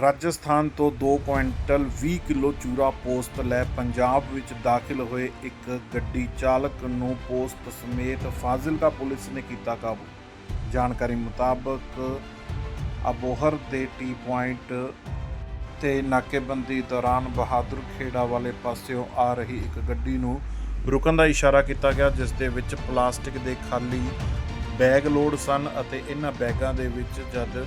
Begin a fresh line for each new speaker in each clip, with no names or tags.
ਰਾਜਸਥਾਨ ਤੋਂ 2 quintal 20 kilo ਚੂਰਾ ਪੋਸਤ ਲੈ ਪੰਜਾਬ ਵਿੱਚ ਦਾਖਲ ਹੋਏ ਇੱਕ ਗੱਡੀ ਚਾਲਕ ਨੂੰ ਪੋਸਤ ਸਮੇਤ ਫਾਜ਼ਿਲਕਾ ਪੁਲਿਸ ਨੇ ਕੀਤਾ ਕਾਬੂ। ਜਾਣਕਾਰੀ ਮੁਤਾਬਕ ਅਬੋਹਰ ਦੇ ਟੀ ਪੁਆਇੰਟ ਤੇ ਨਾਕੇਬੰਦੀ ਦੌਰਾਨ ਬਹਾਦਰ ਖੇੜਾ ਵਾਲੇ ਪਾਸਿਓਂ ਆ ਰਹੀ ਇੱਕ ਗੱਡੀ ਨੂੰ ਰੁਕਣ ਦਾ ਇਸ਼ਾਰਾ ਕੀਤਾ ਗਿਆ, ਜਿਸ ਦੇ ਵਿੱਚ ਪਲਾਸਟਿਕ ਦੇ ਖਾਲੀ ਬੈਗ ਲੋਡ ਸਨ ਅਤੇ ਇਹਨਾਂ ਬੈਗਾਂ ਦੇ ਵਿੱਚ ਜਦ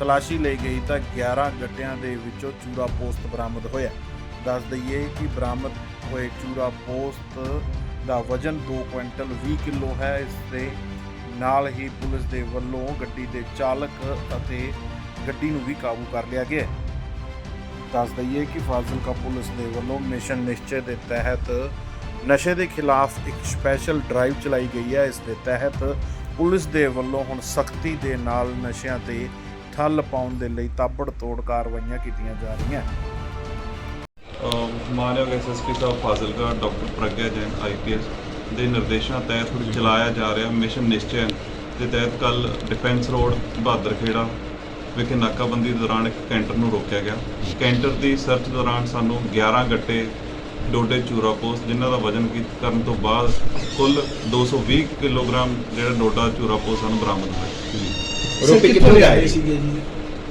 ਤਲਾਸ਼ੀ ਲਈ ਗਈ ਤਾਂ 11 ਗੱਡਿਆਂ ਦੇ ਵਿੱਚੋਂ ਚੂਰਾ ਪੋਸਤ ਬਰਾਮਦ ਹੋਇਆ। ਦੱਸ ਦਈਏ ਕਿ ਬਰਾਮਦ ਹੋਏ ਚੂਰਾ ਪੋਸਤ ਦਾ ਵਜ਼ਨ 2 ਕੁਇੰਟਲ 20 ਕਿਲੋ ਹੈ। ਇਸ ਦੇ ਨਾਲ ਹੀ ਪੁਲਿਸ ਦੇ ਵੱਲੋਂ ਗੱਡੀ ਦੇ ਚਾਲਕ ਅਤੇ ਗੱਡੀ ਨੂੰ ਵੀ ਕਾਬੂ ਕਰ ਲਿਆ ਗਿਆ ਦੱਸ ਦਈਏ ਕਿ ਫਾਜ਼ਿਲਕਾ ਪੁਲਿਸ ਦੇ ਵੱਲੋਂ ਮਿਸ਼ਨ ਨਿਸ਼ਚੇ ਦੇ ਤਹਿਤ ਨਸ਼ੇ ਦੇ ਖਿਲਾਫ ਇੱਕ ਸਪੈਸ਼ਲ ਡਰਾਈਵ ਚਲਾਈ ਗਈ ਹੈ। ਇਸ ਦੇ ਤਹਿਤ ਪੁਲਿਸ ਦੇ ਵੱਲੋਂ ਹੁਣ ਸਖਤੀ ਦੇ ਨਾਲ ਨਸ਼ਿਆਂ ਤੇ ਠੱਲ ਪਾਉਣ ਦੇ ਲਈ ਤਾਬੜਤੋੜ ਕਾਰਵਾਈਆਂ ਕੀਤੀਆਂ ਜਾ ਰਹੀਆਂ।
ਅਹ ਮਾਨਯੋਗ ਐਸਐਸਪੀ ਸਾਹਿਬ ਫਾਜ਼ਿਲਕਾ, ਡਾਕਟਰ ਪ੍ਰਗਿਆ ਜੈਨ ਆਈਪੀਐਸ ਦੇ ਨਿਰਦੇਸ਼ਾਂ ਤਹਿਤ ਚਲਾਇਆ ਜਾ ਰਿਹਾ ਮਿਸ਼ਨ ਨਿਸ਼ਚੈ ਦੇ ਤਹਿਤ ਕੱਲ ਡਿਫੈਂਸ ਰੋਡ ਬਹਾਦਰ ਖੇੜਾ ਵਿਖੇ ਨਾਕਾਬੰਦੀ ਦੌਰਾਨ ਇੱਕ ਕੈਂਟਰ ਨੂੰ ਰੋਕਿਆ ਗਿਆ। ਕੈਂਟਰ ਦੀ ਸਰਚ ਦੌਰਾਨ ਸਾਨੂੰ 11 ਗੱਟੇ ਡੋਡੇ ਚੂਰਾ ਪੋਸਟ ਜਿਨ੍ਹਾਂ ਦਾ ਵਜ਼ਨ ਕੀ ਕਰਨ ਤੋਂ ਬਾਅਦ ਕੁੱਲ 220 ਕਿਲੋਗ੍ਰਾਮ ਜਿਹੜਾ ਡੋਡਾ ਚੂਰਾ ਪੋਸਟ ਸਾਨੂੰ ਬਰਾਮਦ ਹੋਇਆ।
ਰੋਪੀ ਕਿੱਥੋਂ ਲਿਆਏ? ਸੀਗੇ ਜੀ?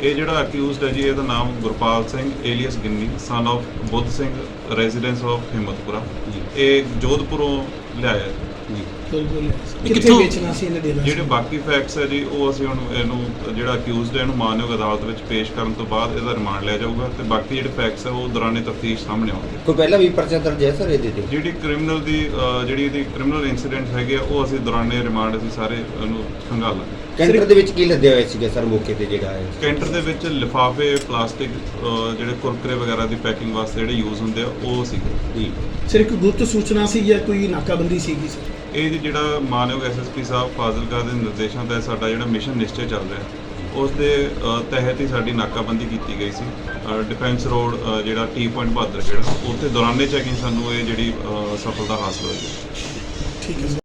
ਇਹ ਜਿਹੜਾ ਅਕਿਊਜ਼ਡ ਹੈ ਜੀ ਇਹਦਾ ਨਾਮ Gurpal Singh alias Ginni son of Budh Singh residence of Himmatpura. ਇਹ ਜੋਧਪੁਰੋਂ ਲਿਆਇਆ। ਜੀ।
ਬਿਲਕੁਲ ਕਿੱਥੇ
ਕਿੱਥੋਂ-
ਵੇਚਣਾ ਸੀ ਇਹਨੇ ਦੇਣਾ
ਜਿਹੜੇ ਬਾਕੀ ਫੈਕਟਸ ਹੈ ਜੀ ਉਹ ਅਸੀਂ ਹੁਣ ਇਹਨੂੰ ਜਿਹੜਾ ਅਕਿਊਜ਼ਡ ਹੈ ਇਹਨੂੰ ਮਾਨਯੋਗ ਅਦਾਲਤ ਵਿੱਚ ਪੇਸ਼ ਕਰਨ ਤੋਂ ਬਾਅਦ ਇਹਦਾ ਰਿਮਾਂਡ ਲਿਆ ਜਾਊਗਾ ਤੇ ਬਾਕੀ ਜਿਹੜੇ ਫੈਕਟਸ ਹੈ ਉਹ ਦੌਰਾਨੇ ਤਫਤੀਸ਼ ਸਾਹਮਣੇ ਆਉਣਗੇ।
ਕੋਈ ਪਹਿਲਾਂ ਵੀ ਪਰਚਾ ਦਰਜ ਹੈ ਸਰ ਇਹਦੇ ਤੇ?
ਜਿਹੜੀ ਕ੍ਰਿਮੀਨਲ ਦੀ ਅਹ, ਜਿਹੜੀ ਇਹਦੀ ਕ੍ਰਿਮੀਨਲ ਇਨਸੀਡੈਂਟ ਹੈਗੇ ਆ ਉਹ ਅਸੀਂ ਦੌਰਾਨੇ ਰਿਮਾਂਡ ਅਸੀਂ ਸਾਰੇ ਇਹਨੂੰ ਖੰਗਾਲਾਂਗੇ
ਕੈਂਟਰ ਦੇ ਵਿੱਚ ਕੀ ਲੱਦਿਆ ਹੋਇਆ ਸੀਗਾ ਸਰ ਮੌਕੇ ਤੇ ਜਿਹੜਾ ਹੈ
ਕੈਂਟਰ ਦੇ ਵਿੱਚ ਲਿਫਾਫੇ ਪਲਾਸਟਿਕ ਅਹ, ਜਿਹੜੇ ਕੁਰਕਰੇ ਵਗੈਰਾ ਦੀ ਪੈਕਿੰਗ ਵਾਸਤੇ ਜਿਹੜੇ ਯੂਜ਼ ਹੁੰਦੇ ਆ ਉਹ ਸੀਗੇ।
ਜੀ
ਸਿਰ ਇੱਕ ਗੁਪਤ ਸੂਚਨਾ ਸੀ ਜਾਂ ਕੋਈ ਨਾਕਾਬੰਦੀ ਸੀਗੀ ਸਰ?
ਇਹ ਜੀ ਜਿਹੜਾ ਮਾਨਯੋਗ ਐਸਐਸਪੀ ਸਾਹਿਬ ਫਾਜ਼ਿਲਕਾ ਦੇ ਨਿਰਦੇਸ਼ਾਂ ਤਹਿਤ ਸਾਡਾ ਜਿਹੜਾ ਮਿਸ਼ਨ ਨਿਸ਼ਚੈ ਚੱਲ ਰਿਹਾ ਉਸ ਦੇ ਅ, ਤਹਿਤ ਹੀ ਸਾਡੀ ਨਾਕਾਬੰਦੀ ਕੀਤੀ ਗਈ ਸੀ। ਡਿਫੈਂਸ ਰੋਡ ਅ, ਜਿਹੜਾ ਟੀ ਪੁਆਇੰਟ ਬਹਾਦਰ ਖੇੜਾ ਉੱਥੇ ਦੌਰਾਨੇ ਚੈਕਿੰਗ ਸਾਨੂੰ ਇਹ ਜਿਹੜੀ ਅ, ਸਫਲਤਾ ਹਾਸਲ ਹੋਈ। ਹੈ
ਠੀਕ ਹੈ ਸਰ।